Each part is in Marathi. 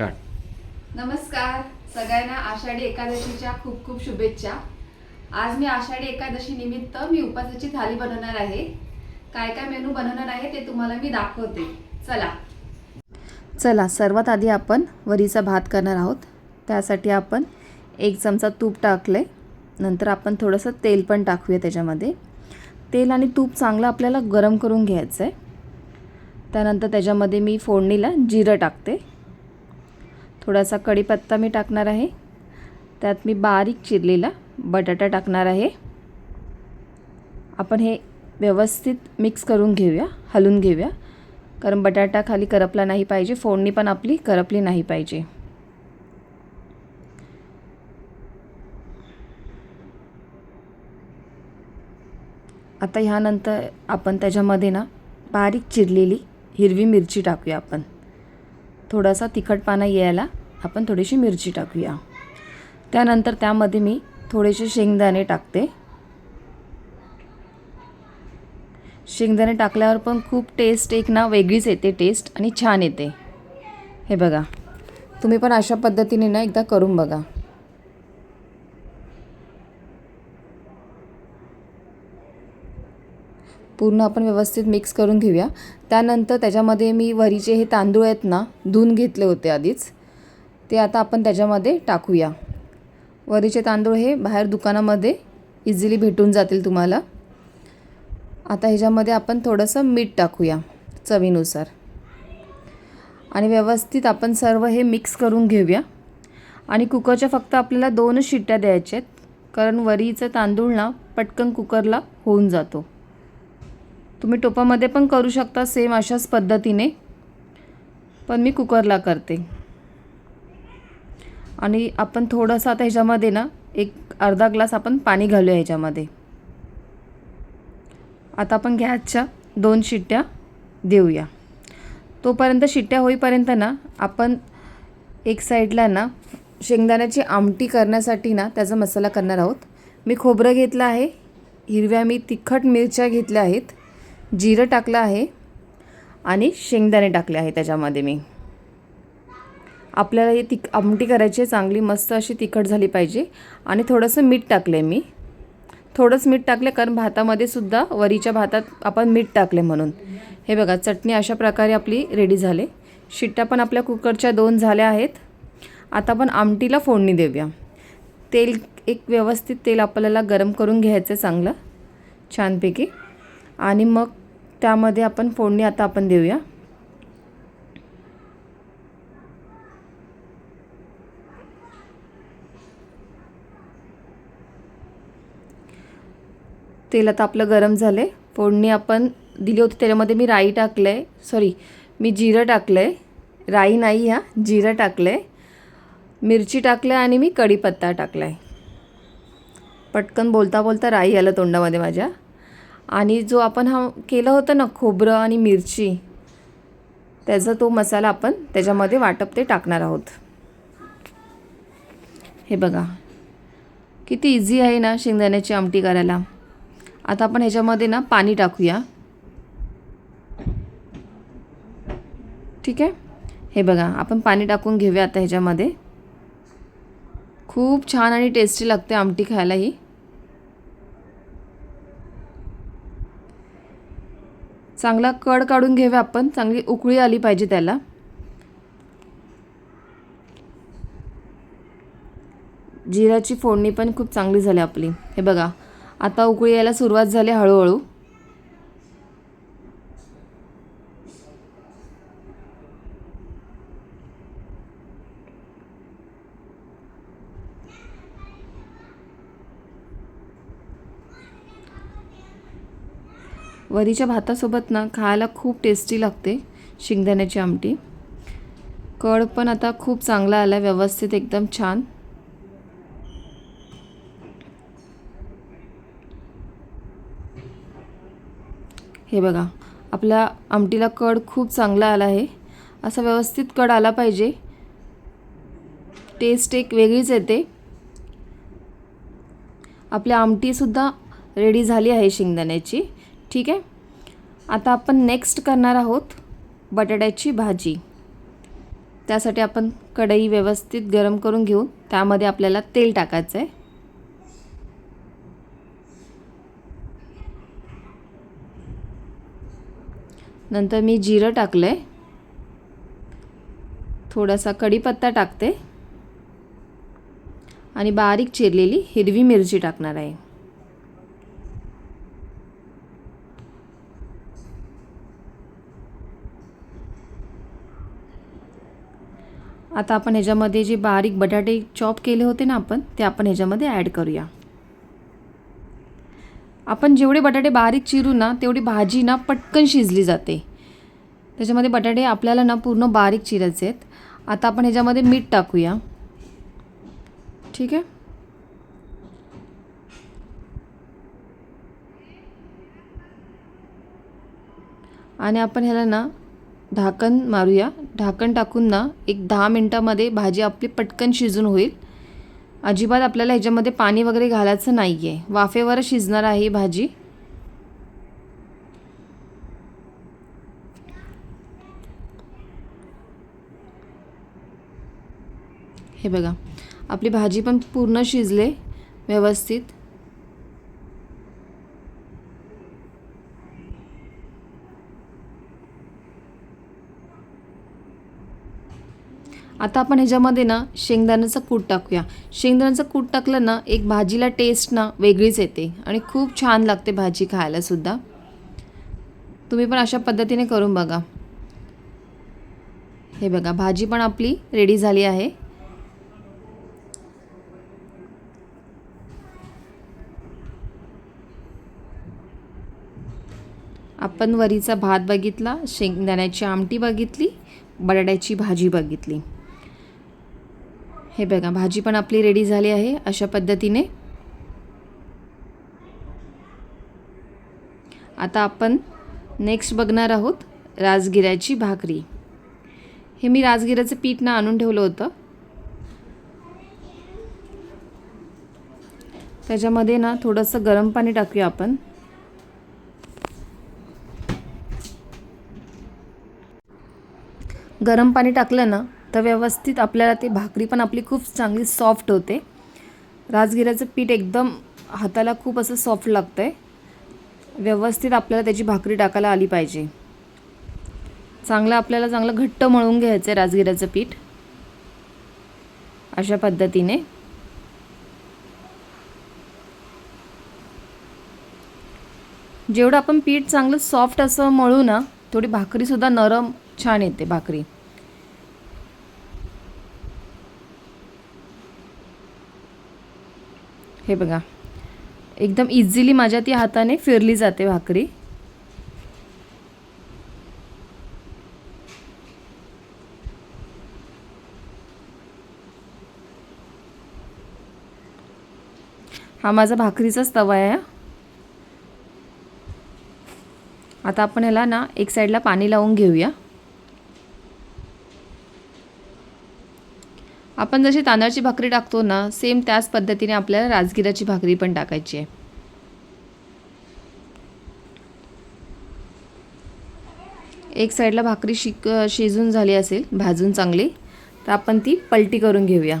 स्टार्ट नमस्कार. सगळ्यांना आषाढी एकादशीच्या खूप खूप शुभेच्छा. आज मी आषाढी एकादशी निमित्त मी उपासाची थाली बनवणार आहे. काय काय मेनू बनवणार आहे ते तुम्हाला मी दाखवते. चला. चला सर्वात आधी आपण वरीचा भात करणार आहोत. त्यासाठी आपण एक चमचा तूप टाकले. नंतर आपण थोडंसं तेल पण टाकूया त्याच्यामध्ये. तेल आणि तूप चांगलं आपल्याला गरम करून घ्यायचं आहे त्यानंतर त्याच्यामध्ये मी फोडणीला जिरं टाकते. थोडासा कढीपत्ता मी टाकणार आहे. त्यात मी बारीक चिरलेला बटाटा टाकणार आहे. आपण हे व्यवस्थित मिक्स करून घेऊया हलून घेऊया. कारण बटाटा खाली करपला नाही पाहिजे फोडणी पण आपली करपली नाही पाहिजे. आता ह्यानंतर आपण त्याच्यामध्ये ना बारीक चिरलेली हिरवी मिरची टाकूया आपण. थोडासा तिखटपणा यायला आपण थोडीशी मिरची टाकूया. त्यानंतर त्यामध्ये मी थोडेसे शेंगदाणे टाकते. शेंगदाणे टाकल्यावर पण खूप टेस्ट एक ना वेगळीच येते टेस्ट आणि छान येते. हे बघा. तुम्ही पण अशा पद्धतीने ना एकदा करून बघा. पूर्ण आपण व्यवस्थित मिक्स करून घेऊया. त्यानंतर त्याच्यामध्ये मी वरीचे हे तांदूळ आहेत ना धुवून घेतले होते आधीच. ते आता आपण त्याच्यामध्ये टाकूया. वरीचे तांदूळ हे बाहेर दुकानामध्ये इझिली भेटून जातील तुम्हाला. आता ह्याच्यामध्ये आपण थोडंसं मीठ टाकूया चवीनुसार. आणि व्यवस्थित आपण सर्व हे मिक्स करून घेऊया. आणि कुकरच्या फक्त आपल्याला दोनच शिट्ट्या द्यायच्या आहेत. कारण वरीचं तांदूळ ना पटकन कुकरला होऊन जातो. तुम्ही टोपामध्ये पण करू शकता सेम अशाच पद्धतीने. पण मी कुकरला करते. आणि आपण थोडंसं आता ह्याच्यामध्ये ना एक अर्धा ग्लास आपण पाणी घालूया ह्याच्यामध्ये. आता आपण गॅसच्या दोन शिट्ट्या देऊया. तोपर्यंत शिट्ट्या होईपर्यंत ना आपण एक साईडला ना शेंगदाण्याची आमटी करण्यासाठी ना त्याचा मसाला करणार आहोत. मी खोबरं घेतलं आहे हिरव्या मी तिखट मिरच्या घेतल्या आहेत. जिरं टाकलं आहे आणि शेंगदाणे टाकले आहे त्याच्यामध्ये मी. आपल्याला ही तिक आमटी करायची आहे चांगली मस्त अशी तिखट झाली पाहिजे. आणि थोडंसं मीठ टाकलं आहे मी. थोडंच मीठ टाकले कारण भातामध्ये सुद्धा वरीच्या भातात आपण मीठ टाकले म्हणून. हे बघा चटणी अशा प्रकारे आपली रेडी झाले. शिट्ट्या पण आपल्या कुकरच्या दोन झाल्या आहेत. आता आपण आमटीला फोडणी देऊया. तेल एक व्यवस्थित तेल आपल्याला गरम करून घ्यायचं आहे चांगलं छानपैकी. आणि मग त्यामध्ये आपण फोडणी आता आपण देऊया. तेल आता आपलं गरम झालं आहे फोडणी आपण दिली होती त्याच्यामध्ये मी राई टाकलं आहे सॉरी मी जिरं टाकलं आहे राई नाही ह्या जिरं टाकलं आहे मिरची टाकलं आहे आणि मी कढीपत्ता टाकला आहे पटकन बोलता बोलता राई आलं तोंडामध्ये माझ्या. आणि जो आपण हा केलं होतं ना खोबरं आणि मिरची त्याचा तो मसाला आपण त्याच्यामध्ये वाटप ते टाकणार आहोत. हे बघा किती इझी आहे ना शेंगदाण्याची आमटी करायला. आता आपण ह्याच्यामध्ये ना पाणी टाकूया. ठीक आहे? हे बघा आपण पाणी टाकून घेऊया आता ह्याच्यामध्ये. खूप छान आणि टेस्टी लागते आमटी खायला ही चांगला कड काढून घेऊया आपण. चांगली उकळी आली पाहिजे त्याला. जिराची फोडणी पण खूप चांगली झाली आपली. हे बघा आता उकळी यायला सुरुवात झाली हळूहळू. वरीच्या भातासोबत ना खायला खूप टेस्टी लागते शेंगदाण्याची आमटी. कड पण आता खूप चांगला आला व्यवस्थित एकदम छान. हे बघा आपल्या आमटीला कड खूप चांगला आला आहे. असा व्यवस्थित कड आला पाहिजे. टेस्ट एक वेगळीच येते. आपल्या आमटीसुद्धा रेडी झाली आहे शेंगदाण्याची. ठीक आहे? आता आपण नेक्स्ट करणार आहोत बटाट्याची भाजी. त्यासाठी आपण कढई व्यवस्थित गरम करून घेऊ. त्यामध्ये आपल्याला तेल टाकायचं आहे नंतर मी जिरं टाकलं आहे थोडासा कढीपत्ता टाकते. आणि बारीक चिरलेली हिरवी मिरची टाकणार आहे. आता आपण ह्याच्यामध्ये जे बारीक बटाटे चॉप केले होते ना आपण ते आपण ह्याच्यामध्ये ॲड करूया. आपण जेवढे बटाटे बारीक चिरू ना तेवढी भाजी ना पटकन शिजली जाते. त्याच्यामध्ये बटाटे आपल्याला ना पूर्ण बारीक चिरायचे आहेत. आता आपण ह्याच्यामध्ये मीठ टाकूया. ठीक आहे? आणि आपण ह्याला ना ढाकण मारूया. ढाकण टाकून ना एक दहा मिनटामध्ये भाजी आपली पटकन शिजून होईल. अजिबात आपल्याला ह्याच्यामध्ये पाणी वगैरे घालायचं नाही आहे वाफेवरच शिजणार आहे ही भाजी. हे बघा आपली भाजी पण पूर्ण शिजले व्यवस्थित. आता आपण ह्याच्यामध्ये ना शेंगदाण्याचं कूट टाकूया. शेंगदाण्याचं कूट टाकलं ना एक भाजीला टेस्ट ना वेगळीच येते आणि खूप छान लागते भाजी खायलासुद्धा तुम्ही पण अशा पद्धतीने करून बघा. हे बघा भाजी पण आपली रेडी झाली आहे. आपण वरीचा भात बघितला शेंगदाण्याची आमटी बघितली बटाट्याची भाजी बघितली. हे बघा भाजी पण आपली रेडी झाली आहे. अशा पद्धतीने. आता आपण नेक्स्ट बघणार आहोत राजगिऱ्याची भाकरी. हे मी राजगिऱ्याचं पीठ ना आणून ठेवलं होतं. त्याच्यामध्ये ना थोडंसं गरम पाणी टाकूया आपण. गरम पाणी टाकलं ना तर व्यवस्थित आपल्याला ते भाकरी पण आपली खूप चांगली सॉफ्ट होते. राजगिऱ्याचं पीठ एकदम हाताला खूप असं सॉफ्ट लागतं आहे व्यवस्थित आपल्याला त्याची भाकरी टाकायला आली पाहिजे. चांगलं आपल्याला चांगलं घट्ट मळून घ्यायचं आहे राजगिऱ्याचं पीठ. अशा पद्धतीने. जेवढं आपण पीठ चांगलं सॉफ्ट असं मळू ना थोडी भाकरीसुद्धा नरम छान येते भाकरी. हे बघा. एकदम इझिली माझ्या ती हाताने फिरली जाते भाकरी. हा माझा भाकरीचाच तवा आहे आता आपण ह्याला ना एक साईडला पाणी लावून घेऊया. आपण जशी तांदळाची भाकरी टाकतो ना सेम त्याच पद्धतीने आपल्याला राजगिराची भाकरी पण टाकायची आहे. एक साईडला भाकरी शिक शिजून झाली असेल भाजून चांगली तर आपण ती पलटी करून घेऊया.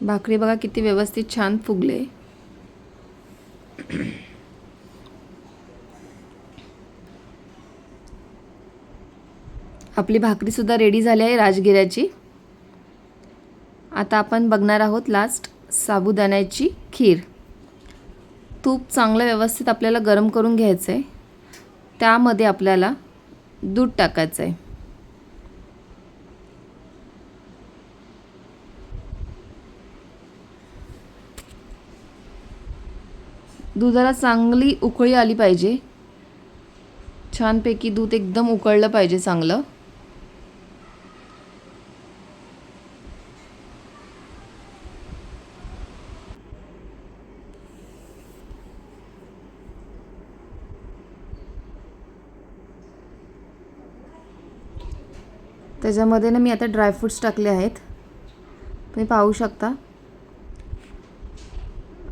भाकरी बघा किती व्यवस्थित छान फुगले. आपली भाकरीसुद्धा रेडी झाली आहे राजगिऱ्याची. आता आपण बघणार आहोत लास्ट साबुदाण्याची खीर. तूप चांगलं व्यवस्थित आपल्याला गरम करून घ्यायचं आहे त्यामध्ये आपल्याला दूध टाकायचं आहे दुधाला चांगली उकळी आली पाहिजे. छानपैकी दूध एकदम उकळलं पाहिजे चांगलं. त्याच्यामध्ये ना मी आता ड्रायफ्रूट्स टाकले आहेत. तुम्ही पाहू शकता.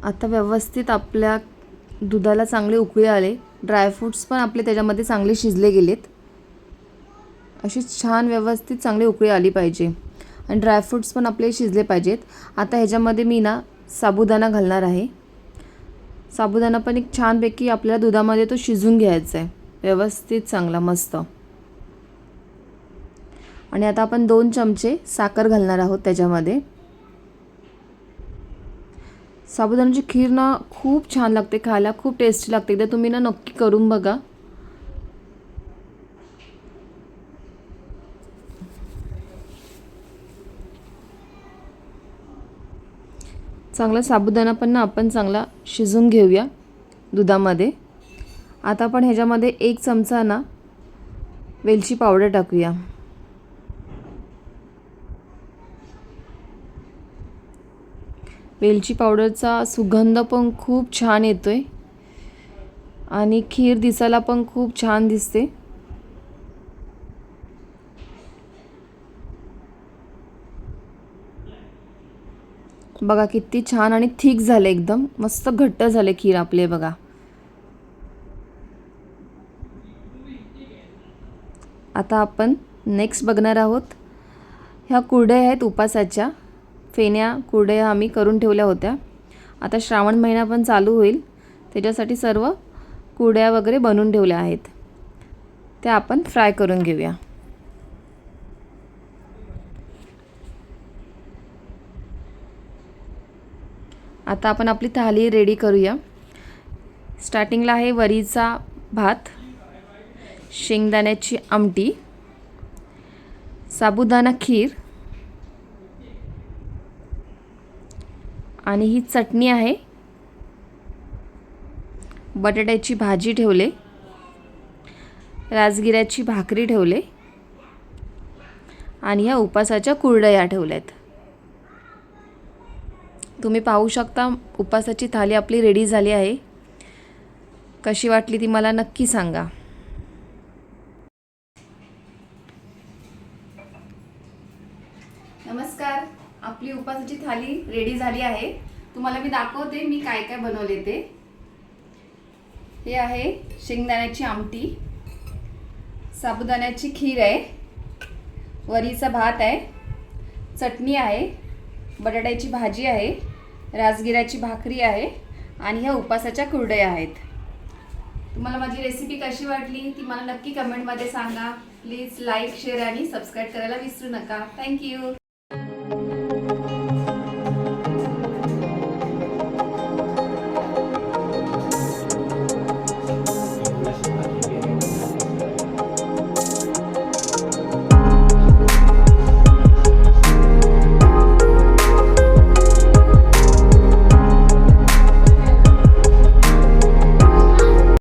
आता व्यवस्थित आपल्या दुधाला चांगले उकळे आले. ड्रायफ्रूट्स पण आपले त्याच्यामध्ये चांगले शिजले गेलेत. अशी छान व्यवस्थित चांगले उकळी आली पाहिजे. आणि ड्रायफ्रूट्स पण आपले शिजले पाहिजेत. आता ह्याच्यामध्ये मी ना साबुदाणा घालणार आहे. साबुदाणा पण एक छानपैकी आपल्याला दुधामध्ये तो शिजून घ्यायचा आहे व्यवस्थित चांगला मस्त. आणि आता आपण दोन चमचे साखर घालणार आहोत त्याच्यामध्ये. साबुदाण्याची खीर ना खूप छान लागते खायला खूप टेस्टी लागते. एकदा तुम्ही ना नक्की करून बघा. चांगला साबुदाणा पण ना आपण चांगला शिजून घेऊया दुधामध्ये. आता आपण ह्याच्यामध्ये एक चमचा ना वेलची पावडर टाकूया. वेलची पावडरचा सुगंध पण खूप छान येतो आहे आणि खीर दिसायला पण खूप छान दिसते. बघा किती छान आणि थिक झाले एकदम. मस्त घट्ट झाले खीर आपले बघा. आता आपण नेक्स्ट बघणार आहोत. ह्या कुरड्या आहेत उपासाच्या. फेण्या कुरड्या आम्ही करून ठेवल्या होत्या. आता श्रावण महिना पण चालू होईल. त्याच्यासाठी सर्व कुरड्या वगैरे बनवून ठेवल्या आहेत. त्या आपण फ्राय करून घेऊया. आता आपण आपली थाली रेडी करूया. स्टार्टिंगला आहे वरीचा भात शेंगदाण्याची आमटी साबुदाणा खीर आणि ही चटणी आहे. बटाट्याची भाजी ठेवले. राजगिऱ्याची भाकरी ठेवले. आणि ह्या उपासाच्या कुरडया ठेवल्यात. तुम्ही पाहू शकता उपासाची थाली आपली रेडी झाली आहे. कशी वाटली ती मला नक्की सांगा नमस्कार आपली उपासाची थाली रेडी झाली आहे. तुम्हाला मी दाखवते मी काय काय बनवले ते. हे आहे शेंगदाण्याची आमटी साबुदाण्याची खीर आहे वरीचा भात आहे चटणी आहे बटाट्याची भाजी आहे राजगिराची भाकरी आहे आणि ह्या उपासाच्या कुरडया आहेत. तुम्हाला माझी रेसिपी कशी वाटली ती मला नक्की कमेंटमध्ये सांगा. प्लीज लाईक शेअर आणि सबस्क्राईब करायला विसरू नका. थँक्यू